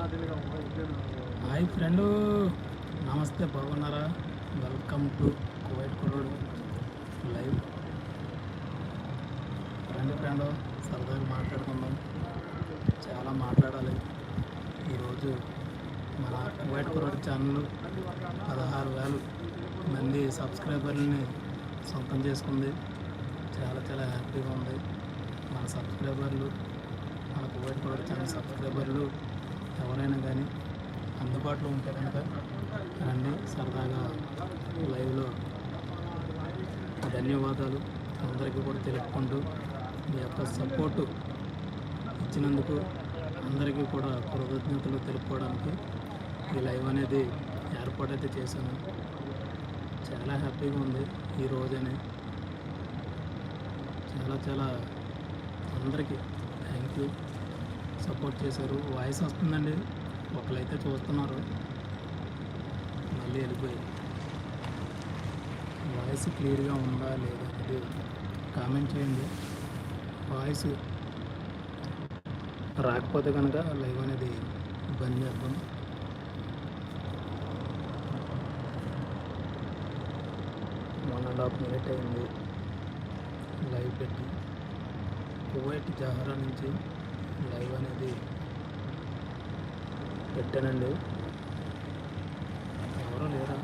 Hi friend. నమస్తే బాగున్నారా? Welcome to Kuwait కురుడు లైవ్. ఫ్రెండ్ ఫ్రెండ్ సరదాగా మాట్లాడుకుందాం. చాలా మాట్లాడాలి. ఈరోజు మన కువైట్ కుర్రోడు ఛానల్ పదహారు వేలు మంది సబ్స్క్రైబర్లని సొంతం చేసుకుంది. చాలా చాలా హ్యాపీగా ఉంది. మన సబ్స్క్రైబర్లు మన కువైట్ కుర్రోడు ఛానల్ సబ్స్క్రైబర్లు ఎవరైనా కానీ అందుబాటులో ఉంటే కనుక రండి. సరదాగా లైవ్లో ధన్యవాదాలు. అందరికీ కూడా తెలుపుకుంటూ మీ యొక్క సపోర్టు ఇచ్చినందుకు అందరికీ కూడా కృతజ్ఞతలు తెలుపుకోవడానికి ఈ లైవ్ అనేది ఏర్పాటైతే చేశాను. చాలా హ్యాపీగా ఉంది ఈ రోజనే. చాలా చాలా అందరికీ థ్యాంక్ యూ సపోర్ట్ చేశారు. వాయిస్ వస్తుందండి. ఒకరైతే చూస్తున్నారు. మళ్ళీ వెళ్ళిపోయి వాయిస్ క్లియర్గా ఉందా లేదా అనేది కామెంట్ చేయండి. వాయిస్ రాకపోతే కనుక లైవ్ అనేది బంద్ చేద్దాం. వన్ అండ్ హాఫ్ మినిట్ అయింది. లైవ్ పెట్టి. కువైట్ జహరా నుంచి లైవ్ అనేది పెట్టానండి. ఎవరు లేరా?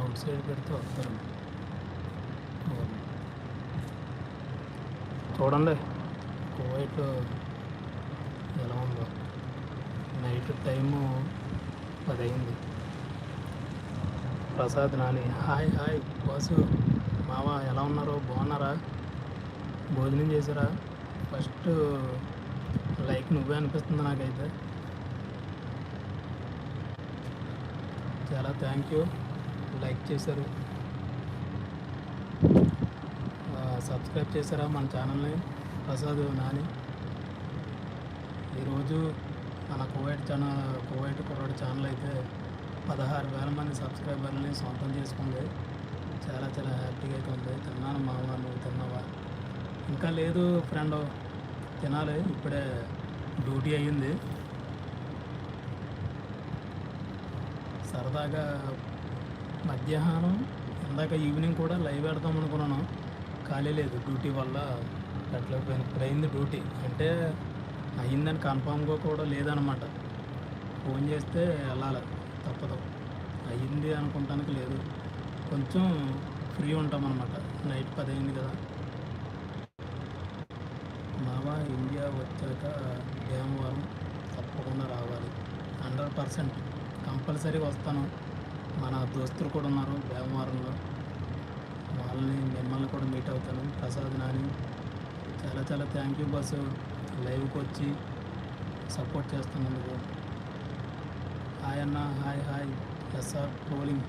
అవుట్ సైడ్ పెడితే వస్తారు చూడండి కువైట్ ఎలా ఉందో. నైట్ టైము పది అయింది Prasad Nani. Hi hi. Boss మావ ఎలా ఉన్నారు? బాగున్నారా? భోజనం చేశారా? ఫస్ట్ లైక్ నువ్వే అనిపిస్తుంది నాకైతే. చాలా థ్యాంక్ యూ. లైక్ చేశారు. సబ్స్క్రైబ్ చేశారా మన ఛానల్ని? ప్రసాద్ నాని. ఈరోజు మన కువైట్ ఛానల్ కువైట్ కుర్రాడు ఛానల్ అయితే పదహారు వేల మంది సబ్స్క్రైబర్ని సొంతం చేసుకుంది. చాలా చాలా హ్యాపీగా అయితే ఉంది. తిన్నాను మామ నువ్వు తిన్నావా? ఇంకా లేదు ఫ్రెండ్ తినాలి. ఇప్పుడే డ్యూటీ అయ్యింది. సరదాగా మధ్యాహ్నం ఇందాక ఈవినింగ్ కూడా లైవ్ పెడదాం అనుకున్నాను. ఖాళీ లేదు. డ్యూటీ వల్ల పెట్టలేకపోయాను. ఇప్పుడు అయింది డ్యూటీ. అంటే అయిందని కన్ఫామ్గా కూడా లేదనమాట. ఫోన్ చేస్తే వెళ్ళాలి. తప్పదు. అయ్యింది అనుకుంటానికి లేదు. కొంచెం ఫ్రీ ఉంటాం అనమాట నైట్ పది అయింది కదా. మావా ఇండియా వచ్చాక భీమవరం తప్పకుండా రావాలి. Hundred percent. కంపల్సరీ వస్తాను. మన దోస్తులు కూడా ఉన్నారు భీమవరంలో వాళ్ళని మిమ్మల్ని కూడా మీట్ అవుతాను. ప్రసాద్ నాని చాలా చాలా థ్యాంక్ యూ బస్సు. లైవ్కి వచ్చి సపోర్ట్ చేస్తున్నందుకు हाय अन्ना हाय हाय ऐसा ट्रोलिंग